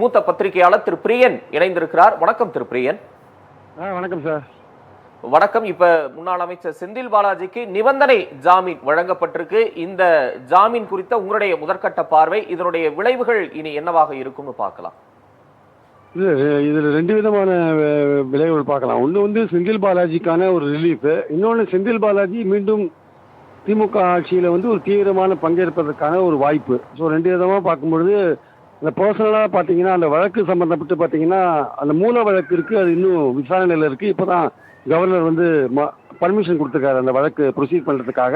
மூத்த பத்திரிகையாளர் திரு பிரியன் இணைந்திருக்கிறார். வணக்கம் திரு பிரியன். வணக்கம் சார். வணக்கம். இப்ப முன்னாள் அமைச்சர் செந்தில் பாலாஜிக்கு நிபந்தனை ஜாமீன் வழங்கப்பட்டிருக்கு. இந்த ஜாமீன் குறித்த உங்களுடைய முதற்கட்ட பார்வை இதனுடைய விளைவுகள் இனி என்னவாக இருக்கும்னு பார்க்கலாம். இது இதில் ரெண்டு விதமான விளைவுகள் பார்க்கலாம். ஒன்று வந்து செந்தில் பாலாஜிக்கான ஒரு ரிலீஃப் இன்னொன்று செந்தில் பாலாஜி மீண்டும் திமுக ஆட்சியில் வந்து ஒரு தீவிரமான பங்கேற்பதற்கான ஒரு வாய்ப்பு. ஸோ ரெண்டு விதமாக பார்க்கும்பொழுது அந்த பர்சனலாக பார்த்தீங்கன்னா அந்த வழக்கு சம்மந்தப்பட்டு பார்த்தீங்கன்னா அந்த மூல வழக்கு இருக்குது அது இன்னும் விசாரணையில் இருக்குது இப்போ தான் கவர்னர் வந்து ம பர்மிஷன் கொடுத்துருக்காரு அந்த வழக்கு ப்ரொசீட் பண்ணுறதுக்காக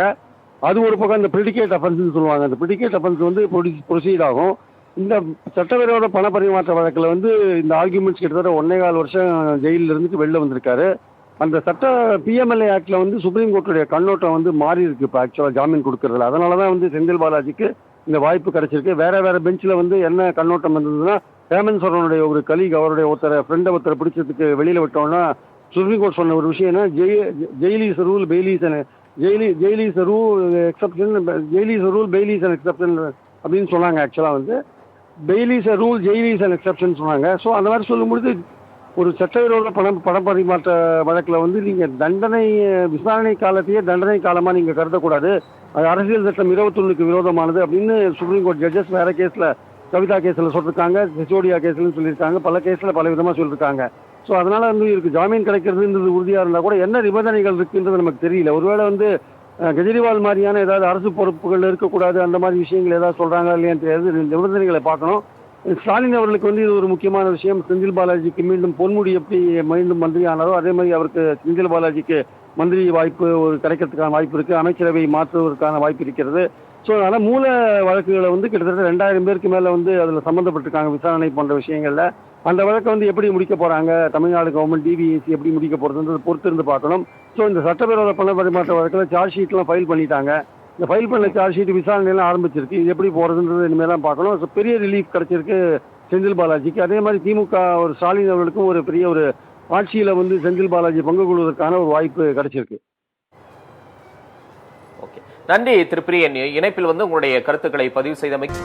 அது ஒரு பக்கம் இந்த ப்ரிடிகேட் அஃபென்ஸ்னு சொல்லுவாங்க. அந்த ப்ரிடிகேட் அஃபென்ஸ் வந்து ப்ரொசீட் ஆகும். இந்த சட்டவிரோத பண பரிமாற்ற வழக்கில் வந்து இந்த ஆர்குமெண்ட்ஸ் கிட்டத்தட்ட ஒன்னே கால் வருஷம் ஜெயிலில் இருந்துட்டு வெளில வந்திருக்காரு. அந்த சட்ட பிஎம்எல்ஏ ஆக்டில் வந்து சுப்ரீம் கோர்ட்டுடைய கண்ணோட்டம் வந்து மாறி இருக்கு இப்போ ஆக்சுவலாக ஜாமீன் கொடுக்கறதுல. அதனால தான் வந்து செந்தில் பாலாஜிக்கு இந்த வாய்ப்பு கிடைச்சிருக்கு. வேற வேற பெஞ்சில் வந்து என்ன கண்ணோட்டம் இருந்ததுன்னா ஹேமந்த் சோரனுடைய ஒரு கலீக் அவருடைய ஒருத்தரை ஃப்ரெண்டை ஒருத்தரை பிடிச்சதுக்கு வெளியில் விட்டோம்னா சுப்ரீம் கோர்ட் சொன்ன ஒரு விஷயம் என்ன? ஜெய் ஜெயிலிஸ் ரூல் பெய்லிஸ் ஜெயிலி ஜெயிலிஸ் rule exception ஜெயிலிஸ் rule Bayliss and exception அப்படின்னு சொன்னாங்க ஆக்சுவலாக வந்து. பெய்லிஸ் ரூல் ஜெயிலிஸ் அண்ட் எக்ஸப்ஷன் சொன்னாங்க. ஸோ அந்த மாதிரி சொல்லும்பொழுது ஒரு சட்டவிரோத பணம் பண பரிமாற்ற வழக்கில் வந்து நீங்கள் தண்டனை விசாரணை காலத்தையே தண்டனை காலமாக நீங்கள் கருதக்கூடாது. அது அரசியல் சட்டம் இருபத்தொன்னுக்கு விரோதமானது அப்படின்னு சுப்ரீம் கோர்ட் ஜட்ஜஸ் வேற கேஸில் கவிதா கேஸில் சொல்லியிருக்காங்க சிசோடியா கேஸ்லன்னு சொல்லியிருக்காங்க பல கேஸில் பல விதமாக சொல்லியிருக்காங்க ஸோ அதனால் வந்து இருக்குது ஜாமீன் கிடைக்கிறதுன்றது உறுதியாக இருந்தால் கூட என்ன நிபந்தனைகள் இருக்குன்றது நமக்கு தெரியல. ஒருவேளை வந்து கெஜ்ரிவால் மாதிரியான ஏதாவது அரசு பொறுப்புகள் இருக்கக்கூடாது அந்த மாதிரி விஷயங்கள் ஏதாவது சொல்கிறாங்க இல்லையான்னு தெரியாது. நிபந்தனைகளை பார்க்கணும். ஸ்டாலின் அவர்களுக்கு வந்து இது ஒரு முக்கியமான விஷயம். செந்தில் பாலாஜிக்கு மீண்டும் பொன்முடி எப்படி மீண்டும் மந்திரி ஆனாரோ அதே மாதிரி அவருக்கு செந்தில் பாலாஜிக்கு மந்திரி வாய்ப்பு ஒரு கிடைக்கிறதுக்கான வாய்ப்பு இருக்குது அமைச்சரவை மாற்றுவதற்கான வாய்ப்பு இருக்கிறது. ஸோ அதனால் மூல வழக்குகளை வந்து கிட்டத்தட்ட ரெண்டாயிரம் பேருக்கு மேலே வந்து அதில் சம்மந்தப்பட்டிருக்காங்க விசாரணை போன்ற விஷயங்களில். அந்த வழக்கை வந்து எப்படி முடிக்க போகிறாங்க தமிழ்நாடு கவர்மெண்ட் டிவிஎஸ்சி எப்படி முடிக்க போகிறதுன்றது பொறுத்து இருந்து பார்க்கணும். ஸோ இந்த சட்டப்பேரவை பண பரிமாற்ற வழக்கில் சார்ஜ் ஷீட்லாம் ஃபைல் பண்ணிட்டாங்க. இந்த ஃபைல் பண்ண சார்ஜ் ஷீட் விசாரணையெல்லாம் ஆரம்பிச்சிருக்கு. இது எப்படி போகிறதுன்றது இனிமேல் தான் பார்க்கணும். ஸோ பெரிய ரிலீஃப் கிடைச்சிருக்கு செந்தில் பாலாஜிக்கு. அதே மாதிரி திமுக ஒரு ஸ்டாலின் அவர்களுக்கும் ஒரு பெரிய ஒரு ஆட்சியில் வந்து செந்தில் பாலாஜி பங்கு கொள்வதற்கான ஒரு வாய்ப்பு கிடைச்சிருக்கு. ஓகே நன்றி திரு இணைப்பில் வந்து உங்களுடைய கருத்துக்களை பதிவு செய்தமைக்கு